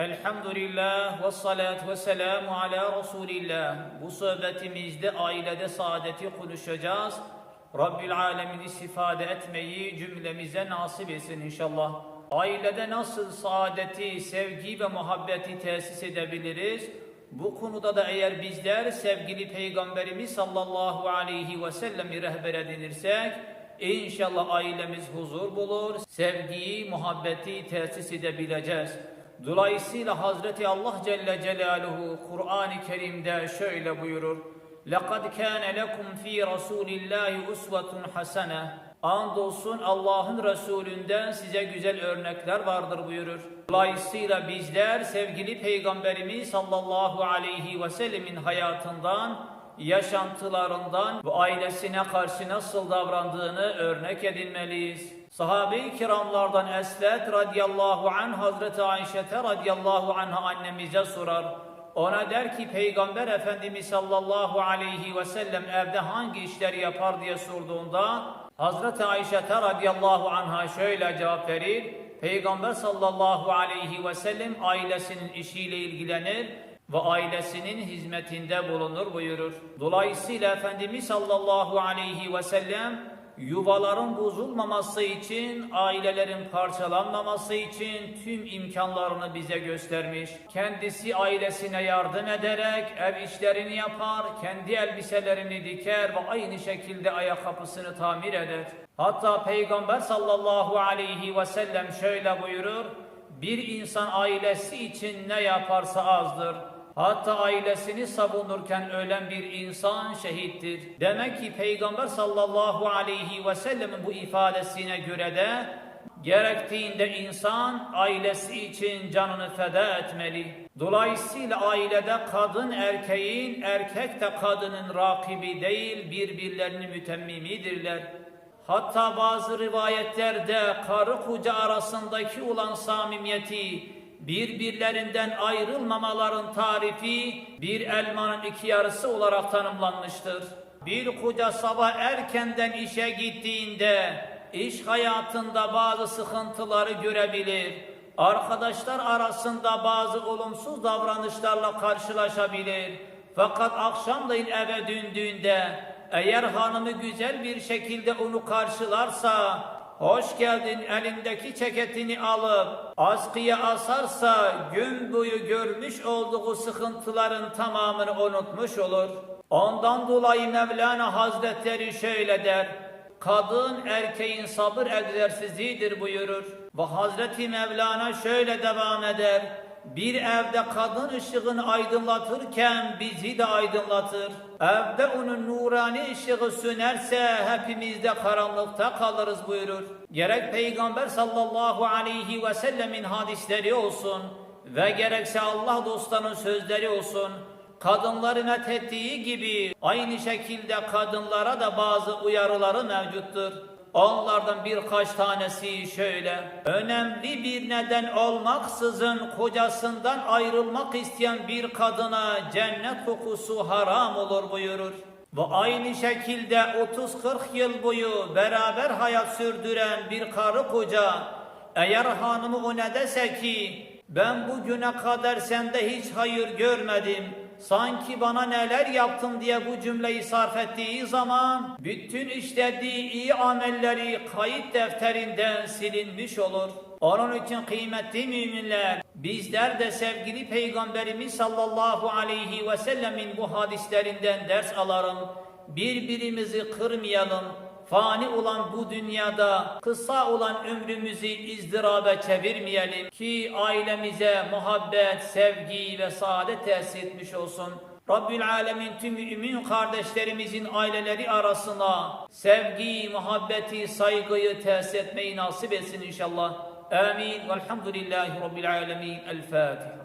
Elhamdülillah ve salatu ve selamu ala Resulillah. Bu sohbetimizde ailede saadeti konuşacağız. Rabbül Alemin istifade etmeyi cümlemize nasip etsin inşallah. Ailede nasıl saadeti, sevgi ve muhabbeti tesis edebiliriz? Bu konuda da eğer bizler sevgili Peygamberimiz sallallahu aleyhi ve sellem'i rehber edinirsek, İnşallah ailemiz huzur bulur, sevgiyi, muhabbeti tesis edebileceğiz. Dolayısıyla Hazreti Allah Celle Celaluhu Kur'an-ı Kerim'de şöyle buyurur. لَقَدْ كَانَ لَكُمْ ف۪ي رَسُولِ اللّٰهِ اُسْوَةٌ حَسَنَةٌ Andolsun Allah'ın Resulünden size güzel örnekler vardır buyurur. Dolayısıyla bizler sevgili Peygamberimiz sallallahu aleyhi ve sellemin hayatından yaşantılarından ve ailesine karşı nasıl davrandığını örnek edinmeliyiz. Sahabe-i kiramlardan Esvet radıyallahu anh Hazreti Ayşe'te radıyallahu anha annemize sorar. Ona der ki Peygamber Efendimiz sallallahu aleyhi ve sellem evde hangi işleri yapar diye sorduğunda Hazreti Ayşe'te radıyallahu anha şöyle cevap verir. Peygamber sallallahu aleyhi ve sellem ailesinin işiyle ilgilenir ve ailesinin hizmetinde bulunur buyurur. Dolayısıyla Efendimiz sallallahu aleyhi ve sellem yuvaların bozulmaması için, ailelerin parçalanmaması için tüm imkanlarını bize göstermiş. Kendisi ailesine yardım ederek ev işlerini yapar, kendi elbiselerini diker ve aynı şekilde ayakkabısını tamir eder. Hatta Peygamber sallallahu aleyhi ve sellem şöyle buyurur, bir insan ailesi için ne yaparsa azdır. Hatta ailesini savunurken ölen bir insan şehittir. Demek ki Peygamber sallallahu aleyhi ve sellemin bu ifadesine göre de gerektiğinde insan ailesi için canını feda etmeli. Dolayısıyla ailede kadın erkeğin, erkek de kadının rakibi değil birbirlerinin mütemmimidirler. Hatta bazı rivayetlerde karı koca arasındaki olan samimiyeti birbirlerinden ayrılmamaların tarifi bir elmanın iki yarısı olarak tanımlanmıştır. Bir koca sabah erkenden işe gittiğinde iş hayatında bazı sıkıntıları görebilir. Arkadaşlar arasında bazı olumsuz davranışlarla karşılaşabilir. Fakat akşamleyin eve döndüğünde eğer hanımı güzel bir şekilde onu karşılarsa hoş geldin elindeki ceketini alıp askıya asarsa gün boyu görmüş olduğu sıkıntıların tamamını unutmuş olur. Ondan dolayı Mevlana Hazretleri şöyle der. Kadın erkeğin sabır egzersizidir buyurur. Ve Hazreti Mevlana şöyle devam eder. Bir evde kadın ışığını aydınlatırken bizi de aydınlatır. Evde onun nurani ışığı sönerse hepimiz de karanlıkta kalırız buyurur. Gerek Peygamber sallallahu aleyhi ve sellemin hadisleri olsun ve gerekse Allah dostlarının sözleri olsun. Kadınların ettiği gibi aynı şekilde kadınlara da bazı uyarıları mevcuttur. Onlardan birkaç tanesi şöyle. Önemli bir neden olmaksızın kocasından ayrılmak isteyen bir kadına cennet kokusu haram olur buyurur. Ve aynı şekilde 30-40 yıl boyu beraber hayat sürdüren bir karı koca eğer hanımı o ne dese ki ben bugüne kadar sende hiç hayır görmedim sanki bana neler yaptın diye bu cümleyi sarf ettiği zaman bütün işlediği iyi amelleri kayıt defterinden silinmiş olur. Onun için kıymetli müminler bizler de sevgili Peygamberimiz sallallahu aleyhi ve sellemin bu hadislerinden ders alalım. Birbirimizi kırmayalım. Fani olan bu dünyada kısa olan ömrümüzü izdirabe çevirmeyelim ki ailemize muhabbet, sevgi ve saadet tesis etmiş olsun. Rabbül Alemin tüm mümin kardeşlerimizin aileleri arasına sevgi, muhabbeti, saygıyı tesis etmeyi nasip etsin inşallah. Amin. Velhamdülillahi Rabbil Alemin. El Fatiha.